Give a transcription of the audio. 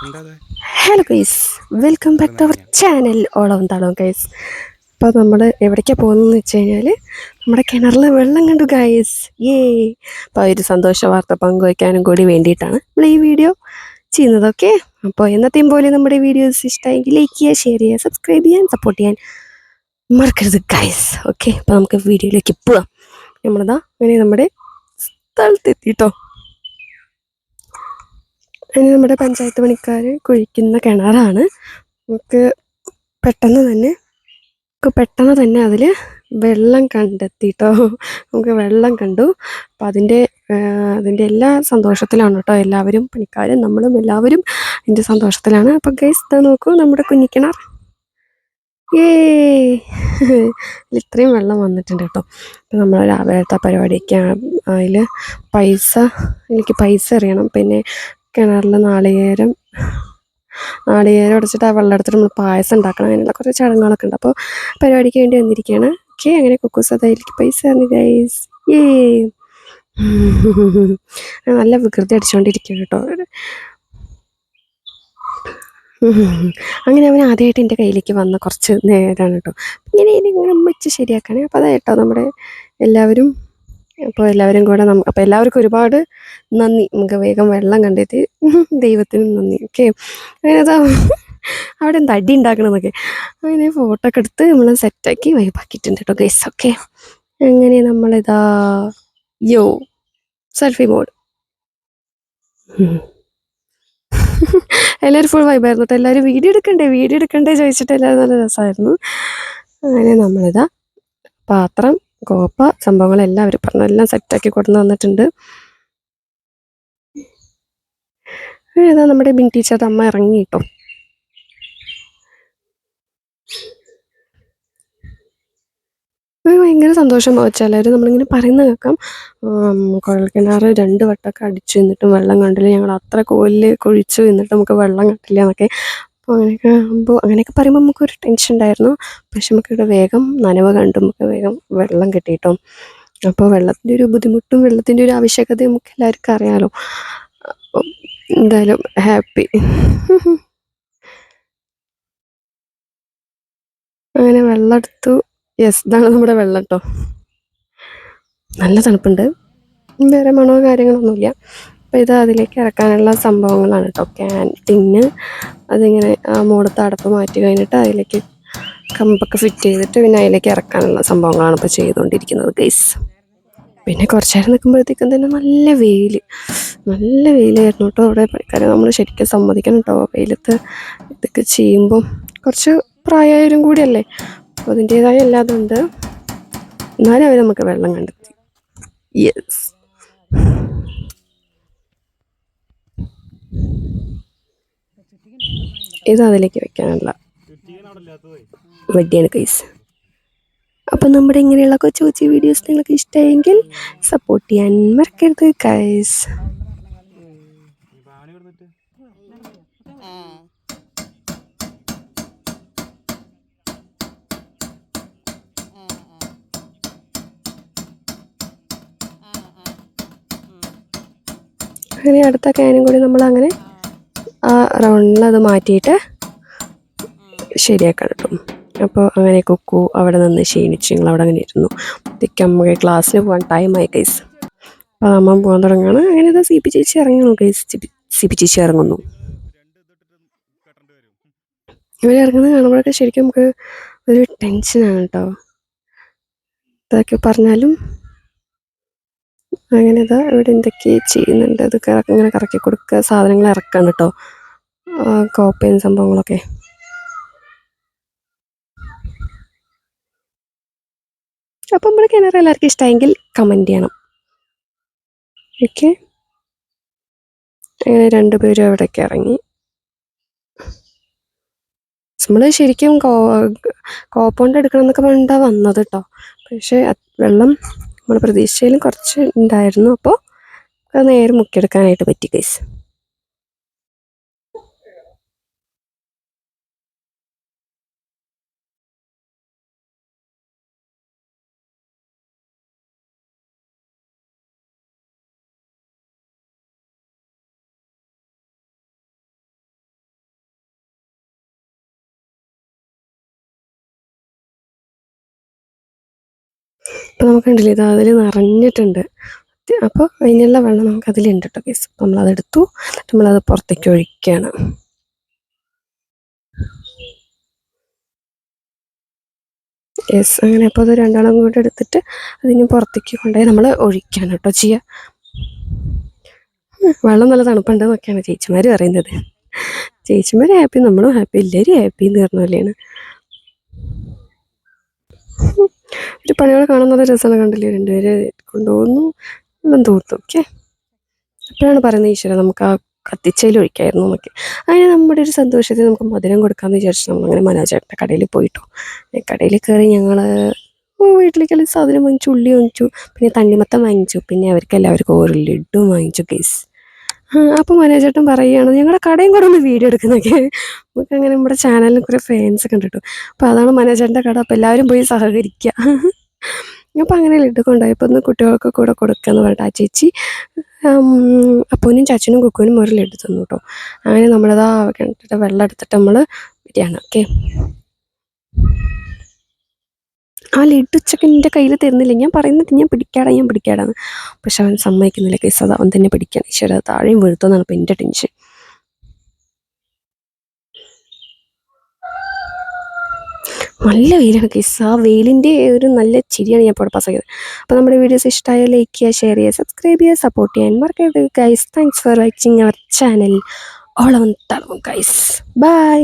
Hello guys welcome back to our channel Olam Thalam guys അപ്പോൾ നമ്മൾ എവിടേക്കാണ് പോകുന്നതെന്ന് വെച്ച് കഴിഞ്ഞാൽ നമ്മുടെ കിണറിൽ വെള്ളം കണ്ടു ഗൈസ് ഏ അപ്പോൾ ഒരു സന്തോഷ വാർത്ത പങ്കുവയ്ക്കാനും കൂടി വേണ്ടിയിട്ടാണ് നമ്മൾ ഈ വീഡിയോ ചെയ്യുന്നത് ഓക്കെ അപ്പോൾ എന്നത്തെയും പോലെ നമ്മുടെ വീഡിയോസ് ഇഷ്ടമായെങ്കിൽ ലൈക്ക് ചെയ്യുക ഷെയർ ചെയ്യുക സബ്സ്ക്രൈബ് ചെയ്യാൻ സപ്പോർട്ട് ചെയ്യാൻ മറക്കരുത് ഗൈസ് ഓക്കെ അപ്പോൾ നമുക്ക് വീഡിയോയിലേക്ക് പോവാം. നമ്മളിതാ അങ്ങനെ നമ്മുടെ സ്ഥലത്തെത്തിട്ടോ അതിന് നമ്മുടെ പഞ്ചായത്ത് പണിക്കാർ കുഴിക്കുന്ന കിണറാണ്. നമുക്ക് പെട്ടെന്ന് തന്നെ നമുക്ക് പെട്ടെന്ന് തന്നെ അതിൽ വെള്ളം കണ്ടെത്തിട്ടോ. നമുക്ക് വെള്ളം കണ്ടു. അപ്പം അതിന്റെ അതിന്റെ എല്ലാ സന്തോഷത്തിലാണ് കേട്ടോ എല്ലാവരും പണിക്കാരും നമ്മളും എല്ലാവരും അതിന്റെ സന്തോഷത്തിലാണ്. അപ്പം ഗൈസ് ഇതാ നോക്കൂ നമ്മുടെ കുഞ്ഞിക്കിണർ. ഏ ഇത്രയും വെള്ളം വന്നിട്ടുണ്ട് കേട്ടോ. നമ്മൾ രാവിലത്തെ പരിപാടിക്ക് അതിൽ പൈസ എനിക്ക് പൈസ അറിയണം. പിന്നെ കിണറിൽ നാളികേരം നാളികേരം ഉടച്ചിട്ട് ആ വെള്ളം എടുത്തിട്ട് നമ്മൾ പായസം ഉണ്ടാക്കണം. അങ്ങനെയുള്ള കുറച്ച് ചടങ്ങുകളൊക്കെ ഉണ്ട്. അപ്പോൾ പരിപാടിക്ക് വേണ്ടി വന്നിരിക്കുകയാണ് ഓക്കെ അങ്ങനെ കുക്കൂസ് അതായിരിക്കും പൈസ തന്നു ഗൈസ് ഏ നല്ല വികൃതി അടിച്ചുകൊണ്ടിരിക്കുകയാണ് കേട്ടോ. അങ്ങനെ അവൻ ആദ്യമായിട്ട് എന്റെ കയ്യിലേക്ക് വന്ന കുറച്ച് നേരമാണ് കേട്ടോ. ഇങ്ങനെ ഇങ്ങനെ വെച്ച് ശരിയാക്കണേ അപ്പോൾ അതായിട്ടോ നമ്മുടെ എല്ലാവരും അപ്പോൾ എല്ലാവരും കൂടെ നമുക്ക് അപ്പോൾ എല്ലാവർക്കും ഒരുപാട് നന്ദി. നമുക്ക് വേഗം വെള്ളം കണ്ടെത്തി. ദൈവത്തിന് നന്ദി. ഓക്കെ. അങ്ങനെ അതാ അവിടെ എന്താ അടി ഉണ്ടാക്കണമെന്നൊക്കെ അങ്ങനെ ഫോട്ടോ ഒക്കെ എടുത്ത് നമ്മൾ സെറ്റാക്കി വൈബാക്കിയിട്ടുണ്ട് കേട്ടോ ഗൈസ് ഓക്കെ. അങ്ങനെ നമ്മളിതാ യോ സെൽഫി മോഡ് എല്ലാവരും ഫുൾ വൈബായിരുന്നു കേട്ടോ എല്ലാവരും വീഡിയോ എടുക്കണ്ടേ? വീഡിയോ എടുക്കണ്ടേ? ചോദിച്ചിട്ട് എല്ലാവരും നല്ല രസമായിരുന്നു അങ്ങനെ നമ്മളിതാ പാത്രം കോപ്പ സംഭവങ്ങളെല്ലാം അവർ പറഞ്ഞു എല്ലാം സെറ്റാക്കി കൊടുന്ന് തന്നിട്ടുണ്ട്. ഏതാ നമ്മുടെ ബിൻ ടീച്ചറുടെ അമ്മ ഇറങ്ങി കേട്ടോ. ഭയങ്കര സന്തോഷം ചിലർ നമ്മളിങ്ങനെ പറയുന്ന കേൾക്കാം. കുഴൽക്കിണാറ് രണ്ട് വട്ടമൊക്കെ അടിച്ചു എന്നിട്ടും വെള്ളം കണ്ടില്ല. ഞങ്ങൾ അത്ര കോലിൽ കുഴിച്ചു എന്നിട്ട് നമുക്ക് വെള്ളം കണ്ടില്ല എന്നൊക്കെ. അപ്പോൾ അങ്ങനെയൊക്കെ ആകുമ്പോൾ അങ്ങനെയൊക്കെ പറയുമ്പോൾ നമുക്കൊരു ടെൻഷൻ ഉണ്ടായിരുന്നു. പക്ഷെ നമുക്കിവിടെ വേഗം നനവ് കണ്ടു. നമുക്ക് വേഗം വെള്ളം കിട്ടിയിട്ടോ. അപ്പോൾ വെള്ളത്തിന്റെ ഒരു ബുദ്ധിമുട്ടും വെള്ളത്തിന്റെ ഒരു ആവശ്യകതയും നമുക്ക് എല്ലാവർക്കും അറിയാമല്ലോ എന്തായാലും ഹാപ്പി അങ്ങനെ വെള്ളം എടുത്തു. യെസ് ഇതാണ് നമ്മുടെ വെള്ളം കേട്ടോ നല്ല തണുപ്പുണ്ട്. വേറെ മണമോ കാര്യങ്ങളൊന്നുമില്ല. അപ്പോൾ ഇത് അതിലേക്ക് ഇറക്കാനുള്ള സംഭവങ്ങളാണ് കേട്ടോ. ക്യാന്റീന് അതിങ്ങനെ മൂടത്ത് അടപ്പ് മാറ്റി കഴിഞ്ഞിട്ട് അതിലേക്ക് കമ്പൊക്കെ ഫിറ്റ് ചെയ്തിട്ട് പിന്നെ അതിലേക്ക് ഇറക്കാനുള്ള സംഭവങ്ങളാണ് ഇപ്പോൾ ചെയ്തുകൊണ്ടിരിക്കുന്നത് ഗൈസ് പിന്നെ കുറച്ച് നേരം നിൽക്കുമ്പോഴത്തേക്കും തന്നെ നല്ല വെയിൽ നല്ല വെയിലായിരുന്നു കേട്ടോ അവിടെ. പണിക്കാരെ നമ്മൾ ശരിക്കും സമ്മതിക്കണം കേട്ടോ. വെയിലത്ത് ഇതൊക്കെ ചെയ്യുമ്പം കുറച്ച് പ്രായമായവരും കൂടിയല്ലേ? അപ്പോൾ അതിന്റേതായ എല്ലാതുണ്ട്. എന്നാലും അവർ നമുക്ക് വെള്ളം കണ്ടെത്തി. യെസ് ഇത് അതിലേക്ക് വെക്കാനുള്ള വടിയാണ് കൈസ് അപ്പം നമ്മുടെ ഇങ്ങനെയുള്ള കൊച്ചു കൊച്ചു വീഡിയോസ് നിങ്ങൾക്ക് ഇഷ്ടമായെങ്കിൽ സപ്പോർട്ട് ചെയ്യാൻ മറക്കരുത് കൈസ് അങ്ങനെ അടുത്ത ക്യാനും കൂടി നമ്മൾ അങ്ങനെ ആ റൗണ്ടിൽ അത് മാറ്റിയിട്ട് ശരിയാക്കാൻ കേട്ടോ അപ്പോൾ അങ്ങനെ കുക്കു അവിടെ നിന്ന് ക്ഷീണിച്ച് ഞങ്ങൾ അവിടെ അങ്ങനെ ഇരുന്നു. അപ്പോഴത്തേക്കും അമ്മ ക്ലാസ്സിന് പോകാൻ ടൈമായി കൈസ് അപ്പോൾ അമ്മ പോകാൻ തുടങ്ങുകയാണ്. അങ്ങനെ ഇതാ സി പി ചേച്ചി ഇറങ്ങുന്നു കൈസ് സി പി ചേച്ചി ഇറങ്ങുന്നു. ഇവർ ഇറങ്ങുന്നത് കാണുമ്പോഴൊക്കെ ശരിക്കും നമുക്ക് ഒരു ടെൻഷനാണ് കേട്ടോ ഇതൊക്കെ പറഞ്ഞാലും അങ്ങനെ ഇത് ഇവിടെ എന്തൊക്കെ ചെയ്യുന്നുണ്ട്. ഇത് ഇങ്ങനെ കറക്കി കൊടുക്കുക സാധനങ്ങൾ ഇറക്കാണ് കേട്ടോ കോപ്പയും സംഭവങ്ങളൊക്കെ. അപ്പം നമ്മുടെ കിണർ എല്ലാവർക്കും ഇഷ്ടമായെങ്കിൽ കമന്റ് ചെയ്യണം. ഓക്കെ അങ്ങനെ രണ്ടുപേരും അവിടേക്ക് ഇറങ്ങി. നമ്മൾ ശരിക്കും കോ കോമ്പൗണ്ട് എടുക്കണം എന്നൊക്കെ പറഞ്ഞിട്ടാണ് വന്നത് കേട്ടോ പക്ഷേ വെള്ളം നമ്മൾ പ്രതീക്ഷയിലും കുറച്ച് ഉണ്ടായിരുന്നു. അപ്പോൾ അത് നേരെ മുക്കിയെടുക്കാനായിട്ട് പറ്റി ഗൈസ് അപ്പോൾ നമുക്ക് കണ്ടില്ലേ ഇത് അതിൽ നിറഞ്ഞിട്ടുണ്ട്. അപ്പോൾ അതിനുള്ള വെള്ളം നമുക്ക് അതിലുണ്ട് കേട്ടോ കേസ് അപ്പോൾ നമ്മളതെടുത്തു. നമ്മളത് പുറത്തേക്ക് ഒഴിക്കുകയാണ്. യെസ് അങ്ങനെ അപ്പോൾ അത് രണ്ടാളും കൂടെ എടുത്തിട്ട് അതിന് പുറത്തേക്ക് കൊണ്ടുപോയി നമ്മൾ ഒഴിക്കുകയാണ് കേട്ടോ ചെയ്യുക വെള്ളം നല്ല തണുപ്പുണ്ടെന്നൊക്കെയാണ് ചേച്ചിമാർ പറയുന്നത്. ചേച്ചിമാർ ഹാപ്പി നമ്മളും ഹാപ്പി എല്ലാവരും ഹാപ്പി എന്ന് പറഞ്ഞ പോലെയാണ്. ഒരു പണികൾ കാണാൻ നല്ല രസമാണ് കണ്ടില്ലേ? രണ്ടുപേര് കൊണ്ടുപോകുന്നു എല്ലാം തോന്നുന്നു ഓക്കെ. അപ്പോഴാണ് പറയുന്നത് ഈശ്വര നമുക്ക് ആ കത്തിച്ചതിൽ ഒഴിക്കായിരുന്നു എന്നൊക്കെ. അങ്ങനെ നമ്മുടെ ഒരു സന്തോഷത്തിൽ നമുക്ക് മധുരം കൊടുക്കാമെന്ന് വിചാരിച്ചു നമ്മൾ അങ്ങനെ മനോജേട്ടന്റെ കടയിൽ പോയിട്ടു. കടയിൽ കയറി ഞങ്ങൾ വീട്ടിലേക്കെല്ലാം സാധനം വാങ്ങിച്ചു ഉള്ളി വാങ്ങിച്ചു പിന്നെ തണ്ണിമത്തം വാങ്ങിച്ചു പിന്നെ അവർക്ക് എല്ലാവർക്കും ഓരോ ലഡും വാങ്ങിച്ചു കേസ് അപ്പോൾ മനോജേട്ടൻ പറയുകയാണ് ഞങ്ങളുടെ കടയും കൂടെ ഒന്ന് വീഡിയോ എടുക്കുന്നൊക്കെ. നമുക്ക് അങ്ങനെ നമ്മുടെ ചാനലിൽ കുറേ ഫാൻസ് ഒക്കെ അപ്പോൾ അതാണ് മനോജേട്ടന്റെ കട അപ്പോൾ എല്ലാവരും പോയി സഹകരിക്കുക അപ്പോൾ അങ്ങനെ ലഡു കൊണ്ടുപോയപ്പോൾ ഒന്ന് കുട്ടികൾക്ക് കൂടെ കൊടുക്കാന്ന് പറഞ്ഞിട്ട് ആ ചേച്ചി അപ്പൂനും ചാച്ചനും കുക്കുവിനും ഒരു ലഡു തന്നു കേട്ടോ അങ്ങനെ നമ്മളതാ കിണറ്റിട്ട് വെള്ളം എടുത്തിട്ട് നമ്മൾ ബിരിയാണി ഓക്കെ. ആ ലഡു ഉച്ചയ്ക്ക് എന്റെ കയ്യിൽ തരുന്നില്ല? ഞാൻ പറയുന്നത് ഞാൻ പിടിക്കാടാ ഞാൻ പിടിക്കാടാന്ന്. പക്ഷെ അവൻ സമ്മതിക്കുന്നില്ല. കേസ് അത് അവൻ തന്നെ പിടിക്കാൻ. ഈശ്വര താഴെയും വീഴ്ത്തുന്നതാണ് ഇപ്പം എന്റെ ടെൻഷൻ നല്ല വെയിലാണ് കേസ് ആ വെയിലിന്റെ ഒരു നല്ല ചിരിയാണ് ഞാൻ ഇപ്പോൾ പാസ്സാക്കിയത് അപ്പോൾ നമ്മുടെ വീഡിയോസ് ഇഷ്ടമായ ലൈക്ക് ചെയ്യുക ഷെയർ ചെയ്യുക സബ്സ്ക്രൈബ് ചെയ്യുക സപ്പോർട്ട് ചെയ്യാൻ മറക്കരുത് guys thanks for watching our channel ഓളവൻ തളവും ഗൈസ് ബൈ